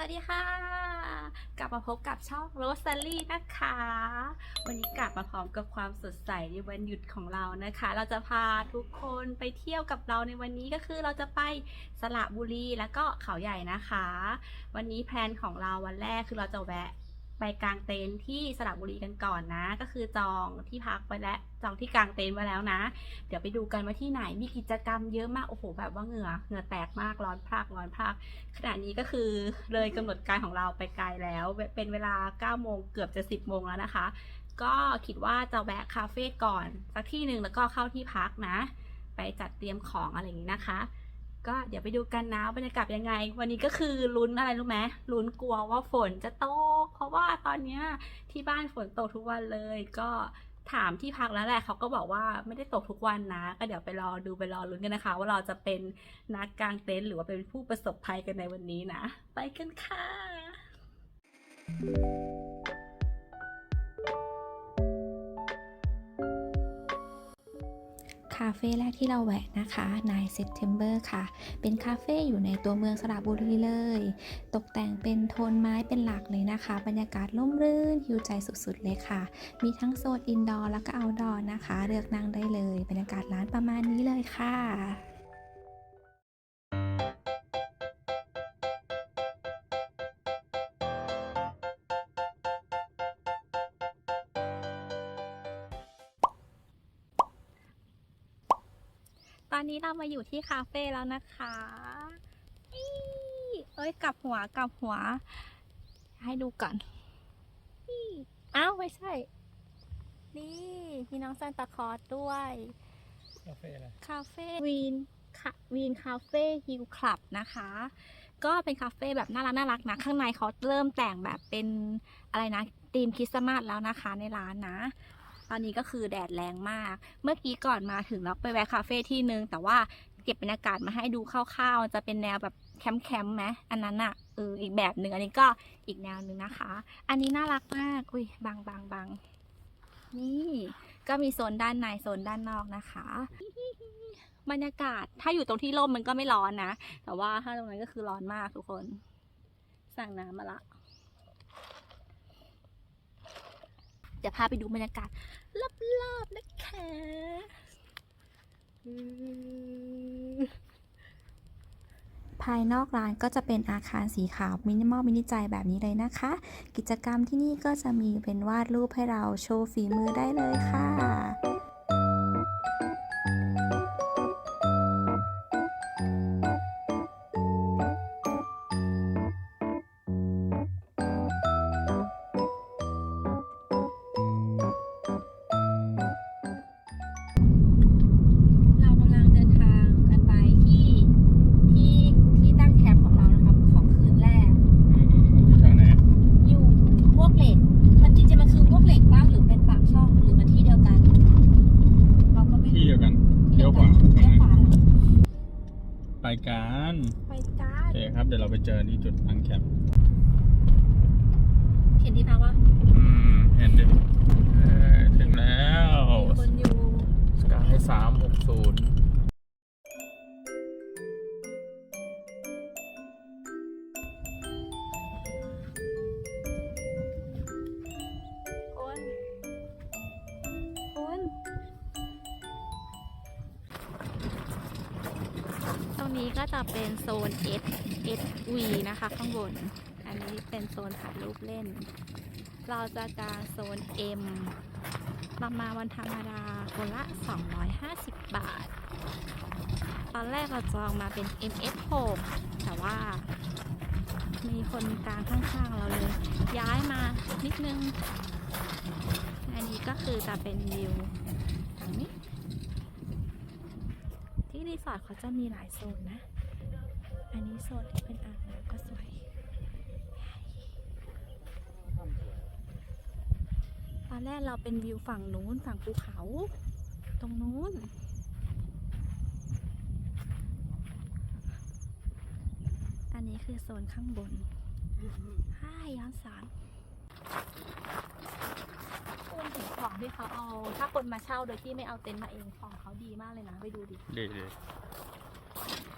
สวัสดีค่ะ กลับมาพบกับช่องโรส a ลี่นะคะ วันนี้กลับมาพร้อมกับความสดใสในวันหยุดของเรานะคะ เราจะพาทุกคนไปเที่ยวกับเราในวันนี้ก็คือเราจะไปสระบุรีแล้วก็เขาใหญ่นะคะ วันนี้แพลนของเราวันแรกคือเราจะแวะ ไปกางเต็นท์ที่สระบุรีกันก่อนนะ ก็คือจองที่พักไปแล้วจองที่กางเต็นท์ไว้แล้วนะ เดี๋ยวไปดูกันว่าที่ไหนมีกิจกรรมเยอะมากโอ้โหแบบว่าเหงื่อเหงื่อแตกมากร้อนพรากร้อนพรากขณะนี้ก็คือเลยกำหนดการของเราไปไกลแล้ว เป็นเวลา9โมงเกือบจะ 10โมงแล้วนะคะ ก็คิดว่าจะแวะคาเฟ่ก่อน สักที่หนึ่งแล้วก็เข้าที่พักนะ ไปจัดเตรียมของอะไรอย่างนี้นะคะ ก็เดี๋ยวไปดูกันนะบรรยากาศยังไง วันนี้ก็คือลุ้นอะไรรู้ไหมลุ้นกลัวว่าฝนจะตก เพราะว่าตอนเนี้ยที่บ้านฝนตกทุกวันเลย ก็ถามที่พักแล้วแหละเขาก็บอกว่าไม่ได้ตกทุกวันนะ ก็เดี๋ยวไปรอดูไปรอลุ้นกันนะคะ ว่าเราจะเป็นนักกางเต็นท์หรือว่าเป็นผู้ประสบภัยกันในวันนี้นะ ไปกันค่ะ คาเฟ่แรกที่เราแวะนะคะนายเซตเทมเบอร์ค่ะ เป็นคาเฟ่อยู่ในตัวเมืองสระบุรีเลย ตกแต่งเป็นโทนไม้เป็นหลักเลยนะคะ บรรยากาศร่มรื่นฮิวใจสุดๆเลยค่ะ มีทั้งโซนอินดอร์แล้วก็เอาดอร์นะคะ เลือกนั่งได้เลย บรรยากาศร้านประมาณนี้เลยค่ะ อนนี้เรามาอยู่ที่คาเฟ่แล้วนะคะอีเอ้ยกลับหัวกลับหัว ให้ดูก่อนอีอ้าวไม่ใช่ นี่มีน้องซานตาคลอสด้วย คาเฟ่อะไร คาเฟ่วีนค่ะวีนคาเฟ่ฮิลคลับนะคะ ก็เป็นคาเฟ่แบบน่ารักน่ารักนะ ข้างในเขาเริ่มแต่งแบบเป็นอะไรนะธีมคริสต์มาสแล้วนะคะในร้านนะ ตอนนี้ก็คือแดดแรงมาก เมื่อกี้ก่อนมาถึงเราไปแวะคาเฟ่ที่นึง แต่ว่าเก็บบรรยากาศมาให้ดูคร่าวๆ จะเป็นแนวแบบแคมป์ๆไหมอันนั้นอะเอออีกแบบหนึ่งอันนี้ก็อีกแนวหนึ่งนะคะ อันนี้น่ารักมากอุ้ยบางบางบางนี่ก็มีโซนด้านในโซนด้านนอกนะคะ บรรยากาศถ้าอยู่ตรงที่ร่มมันก็ไม่ร้อนนะ แต่ว่าถ้าตรงนั้นก็คือร้อนมากทุกคน สั่งน้ำมาละ เดี๋ยวพาไปดูบรรยากาศรอบๆนะคะอืมภายนอกร้านก็จะเป็นอาคารสีขาวมินิมอลมินิใจแบบนี้เลยนะคะ กิจกรรมที่นี่ก็จะมีเป็นวาดรูปให้เราโชว์ฝีมือได้เลยค่ะ ไปเจอที่จุดตั้งแคมป์เห็นที่พักว่าอืม เห็นดิเอ้ยถึงแล้ว มีคนอยู่ สกายสามหกศูนย์ รงนี้ก็จะเป็นโซน S S V นะคะ ข้างบน อันนี้เป็นโซนถ่ายรูปเล่น เราจะกางโซน M ประมาณวันธรรมดาคนละ 250 บาท ตอนแรกเราจองมาเป็น MS6 แต่ว่า มีคนกลางข้างๆเราเลย ย้ายมานิดนึง อันนี้ก็คือจะเป็นวิวทางนี้ รีสอร์ทเขาจะมีหลายโซนนะ อันนี้โซนที่เป็นอ่างน้ำก็สวย ตอนแรกเราเป็นวิวฝั่งนู้นฝั่งภูเขา ตรงนู้นอันนี้คือโซนข้างบนห้าย้อนสอน คุณเห็นของที่เขาเอา ถ้าคนมาเช่าโดยที่ไม่เอาเต็นท์มาเองของเขาดีมากเลยนะ ไปดูดิ ดีดี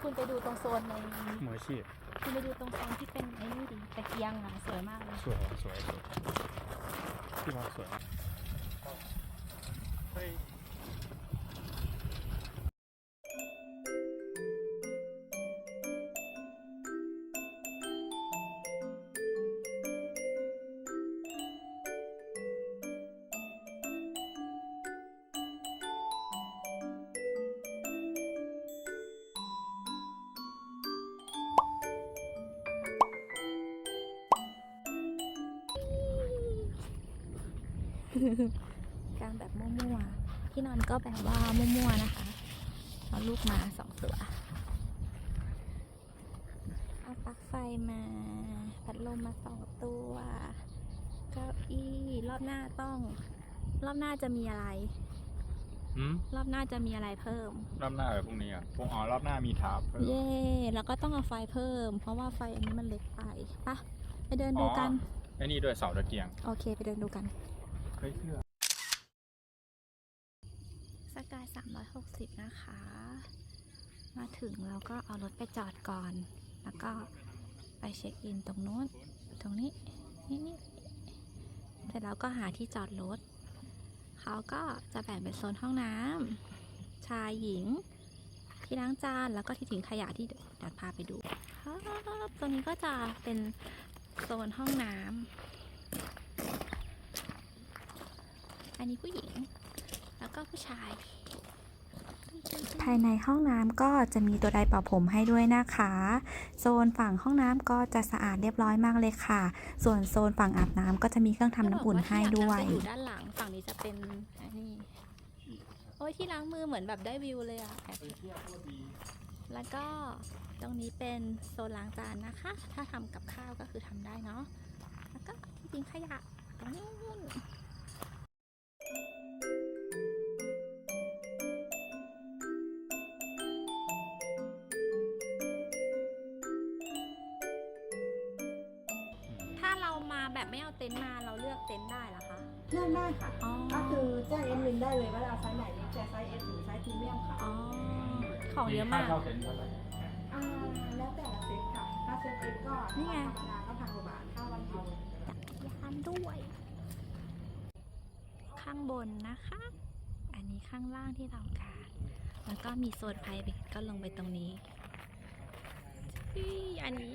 คุณไปดูตรงโซนในมืออาชีพในคุณไปดูตรงกลางที่เป็นไอ้นี่ดิตะเกียงอะสวยมากเลย สวยสวยสวยที่พักสวยเกางแบบมั่วๆที่นอนก็แบบว่ามั่วๆนะคะเอาลูกมาสองตัวเอาปลั๊กไฟมา พัดลมมาสองตัว เก้าอี้รอบหน้าต้อง รอบหน้าจะมีอะไรหืมรอบหน้าจะมีอะไรเพิ่ม รอบหน้าแบบพรุ่งนี้อะพรุ่งอ๋อรอบหน้ามีทาร์ปเพิ่ม เย่แล้วก็ต้องเอาไฟเพิ่ม เพราะว่าไฟอันนี้มันเล็กไปปะไปเดินดูกันไอ้นี่ด้วยเสาตะเกียง โอเค ไปเดินดูกัน เฮ้ยเชื่อสกาย 360 นะคะ มาถึงเราก็เอารถไปจอดก่อน แล้วก็ไปเช็คอินตรงนู้น ตรงนี้ นี่นี่เสร็จแล้วก็หาที่จอดรถ เขาก็จะแบ่งเป็นโซนห้องน้ำ ชายหญิง ที่ล้างจาน แล้วก็ที่ทิ้งขยะที่เดี๋ยวพาไปดูตรงนี้ก็จะเป็นโซนห้องน้ำ อันนี้ผู้หญิง แล้วก็ผู้ชาย ภายในห้องน้ำก็จะมีตัวไดร์เป่าผมให้ด้วยนะคะ โซนฝั่งห้องน้ำก็จะสะอาดเรียบร้อยมากเลยค่ะ ส่วนโซนฝั่งอาบน้ำก็จะมีเครื่องทำน้ำอุ่นให้ด้วยจะอยู่ด้านหลังฝั่งนี้จะเป็นอันนี้โอ้ยที่ล้างมือเหมือนแบบได้วิวเลยอะแอบแล้วก็ตรงนี้เป็นโซนล้างจานนะคะ ถ้าทำกับข้าวก็คือทำได้เนาะ แล้วก็ที่ทิ้งขยะตรงนู้น มาแบบไม่เอาเต็นท์มาเราเลือกเต็นท์ได้เหรอคะ เลือกได้ค่ะ อ๋อ ก็คือแจ้งเอ็มลินได้เลยว่าจะเอาไซส์ไหนจะไซส์เอสหรือไซส์พรีเมียมค่ะอ๋อ ของเยอะมาก ค่เช่าเต็นท์เท่าไหร่อ่าแล้วแต่ละเซตค่ะ ถ้าเซตเอสก็นี่ไงธรรมดาก็พันกว่าบาทถ้าวันเอาจักรยานด้วย ข้างบนนะคะ อันนี้ข้างล่างที่เราการ แล้วก็มีโซน private ก็ลงไปตรงนี้อี้อันนี้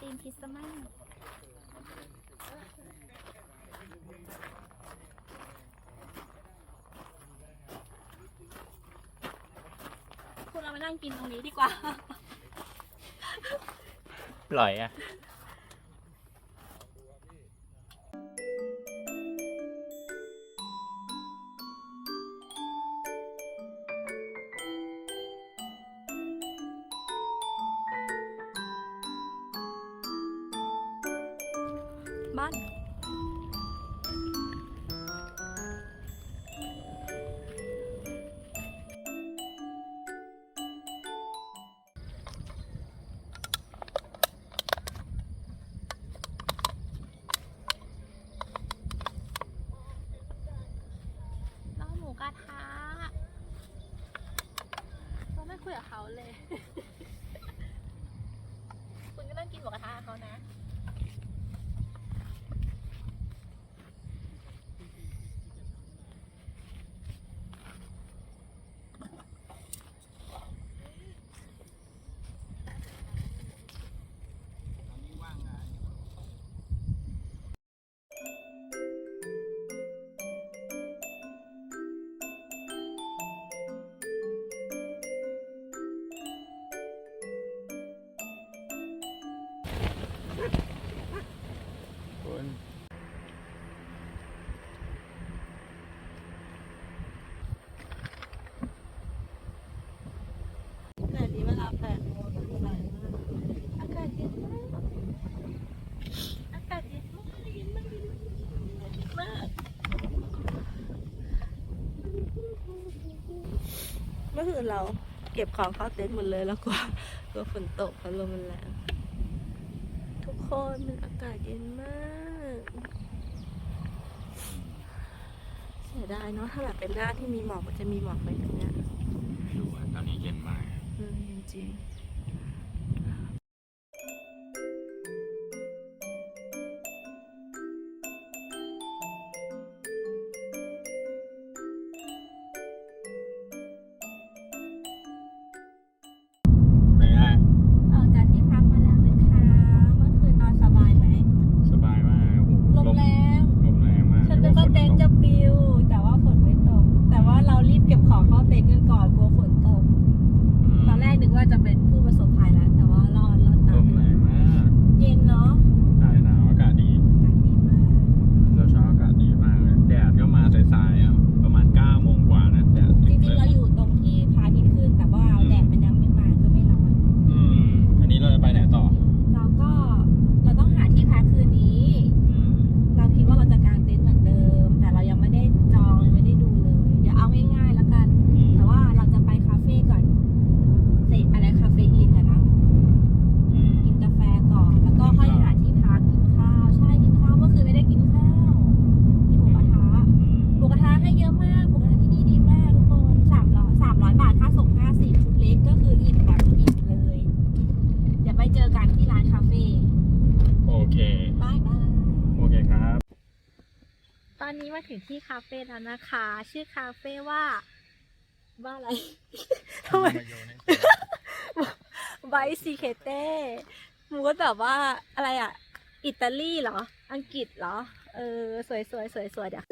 ตีมคริสต์มาสคุณเรามานั่งกินตรงนี้ดีกว่า ปล่อยอะ บ้ นี้เวลาแปดโมงถึงบ่ายมากศเย็นมากอากาศเย็นมากเย็นมากเย็นมากเมื่อคืนเราเก็บของเข้าเต็นท์หมดเลยแล้วกลัวกลัวฝนตกเพราะลมมันแรงทุกคนมันอากาศเย็นมากเสียดายเนาะถ้าแบบเป็นหน้าที่มีหมอกมันจะมีหมอกไปตรงเนี้ย ไม่รู้อะตอนนี้เย็นมาก อื ถึงที่คาเฟ่แล้วนะคะ ชื่อคาเฟ่ว่าว่าอะไรทำไมไบซีเคเต้มูก็แบบว่าอะไรอะ อิตาลีเหรอ อังกฤษเหรอ เออ สวยสวยสวยสวยเดี๋ยว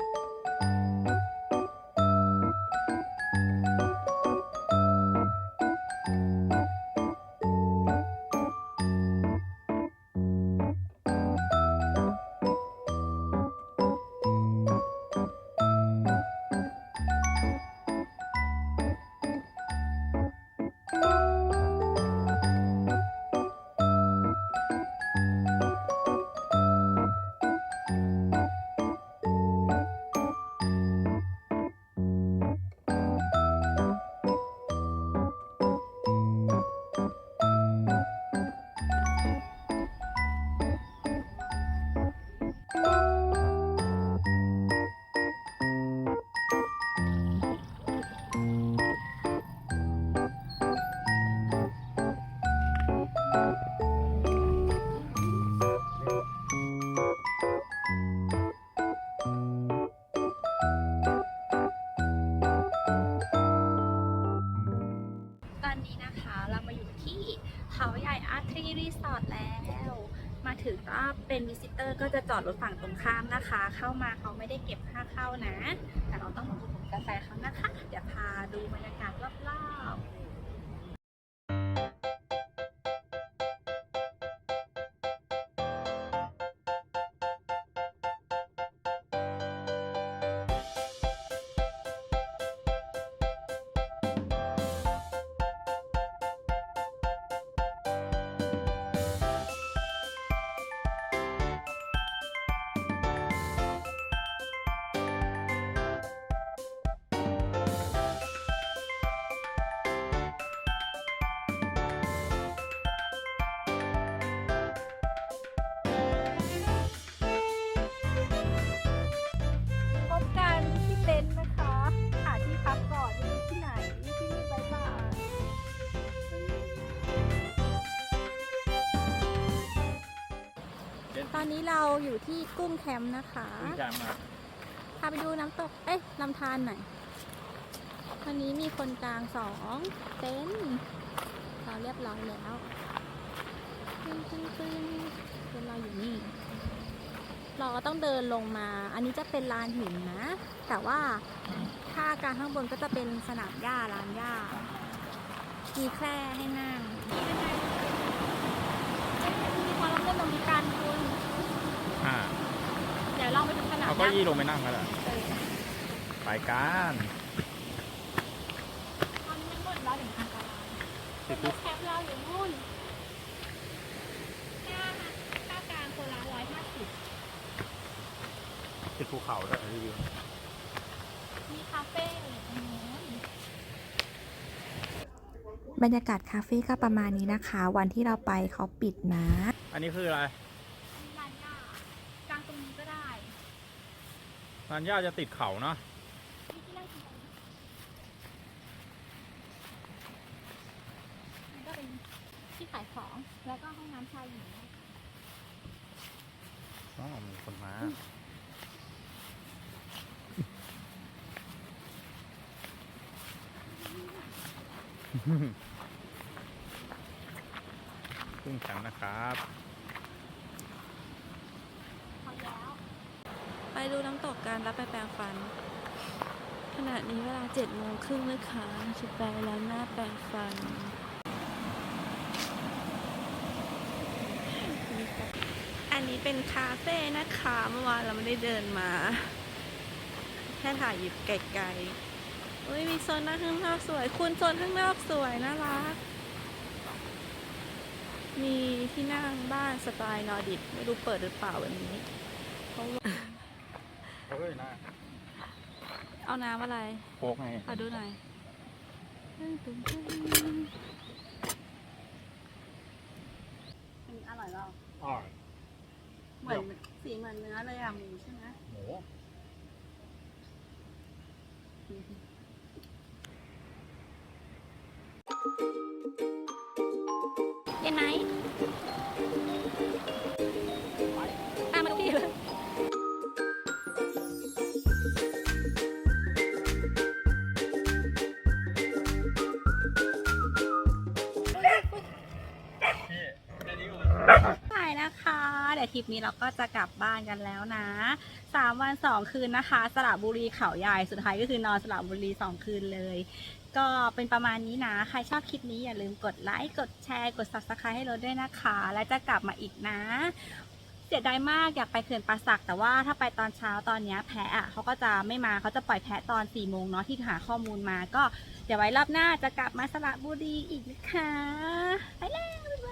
นี้นะคะ เรามาอยู่ที่เขาใหญ่อาร์ทรีรีสอร์ทแล้ว มาถึงก็เป็นวิสิเตอร์ก็จะจอดรถฝั่งตรงข้ามนะคะ เข้ามาเขาไม่ได้เก็บค่าเข้านะ แต่เราต้องมาอุดหนุนกาแฟเขานะคะ เดี๋ยวพาดูบรรยากาศรอบๆ ตอนนี้เราอยู่ที่กุ้งแคมป์นะคะคุณจามาพาไปดูน้ำตก เอ๊ะลำธารหน่อย วันนี้มีคนกลางสองเต็นท์เราเรียบร้อยแล้วตึ้งตึ้งตึ้งเต็นท์เราอยู่นี่ เราก็ต้องเดินลงมา อันนี้จะเป็นลานหินนะ แต่ว่าถ้ากลางข้างบนก็จะเป็นสนามหญ้าลานหญ้า มีแคร่ให้นั่งมีความร่มรื่นตรงนี้กันคุณ อ่าเดี๋ยวลองไปดูสนามเอาหเก็ญ้ายี่ลงไปนั่งกันเหรอเออไปกันตอนนี้มันหมดแล้วถึงทางการติดแคปเราอยู่นู่นคนละร้อยห้าสิบติดภูเขาด้วยรีวิวมีคาเฟ่อยู่ตรงนู้น บรรยากาศคาเฟ่ก็ประมาณนี้นะคะ วันที่เราไปเขาปิดนะ อันนี้คืออะไร มีร้านยากางตรงนี้ก็ได้ ร้านย่าจะติดเขาเนาะมีที่นั่งกินตรงนี้มันก็เป็นที่ขายของ แล้วก็ห้องน้ำชายหญิงอ๋อมีคนมาขึ้นแคมป์นะครับ พอแล้ว ไป ดูน้ำตกกันแล้วไปแปรงฟัน ขณะนี้เวลาเจ็ดโมงครึ่งนะคะชุดแปแล้วหน้าแปรงฟันอันนี้เป็นคาเฟ่นะคะเมื่อวานเราไม่ได้เดินมา แค่ถ่ายหยิบไกลๆอุ้ยมีโซนหน้าข้างนอกสวย คุณโซนข้างนอกสวยน่ารักมีที่นั่งบ้านสไตล์นอร์ดิกไม่รู้เปิดหรือเปล่าวันนี้เพราะว่า เฮ้ยนะเอาน้ำอะไรโค้กไงขอดูหน่อยอันนี้อร่อยเปล่าอ๋อเหมือนสีเหมือนเนื้อเลยอะหมูใช่ไหมหมู ริปนี้เราก็จะกลับบ้านกันแล้วนะสามวันสองคืนนะคะ สระบุรีเขาใหญ่สุดท้ายก็คือนอนสระบุรีสองคืนเลย ก็เป็นประมาณนี้นะ ใครชอบคลิปนี้อย่าลืมกดไลค์กดแชร์กด subscribe ให้เราด้วยนะคะ และจะกลับมาอีกนะเสียดายมากอยากไปเขื่อนป่าสักแต่ว่าถ้าไปตอนเช้าตอนนี้แพะอะเขาก็จะไม่มาเขาจะปล่อยแพะตอน4ี่โมงเนาะที่หาข้อมูลมาก็เดี๋ยวไว้รอบหน้าจะกลับมาสระบุรีอีกนะคะไปแล้ว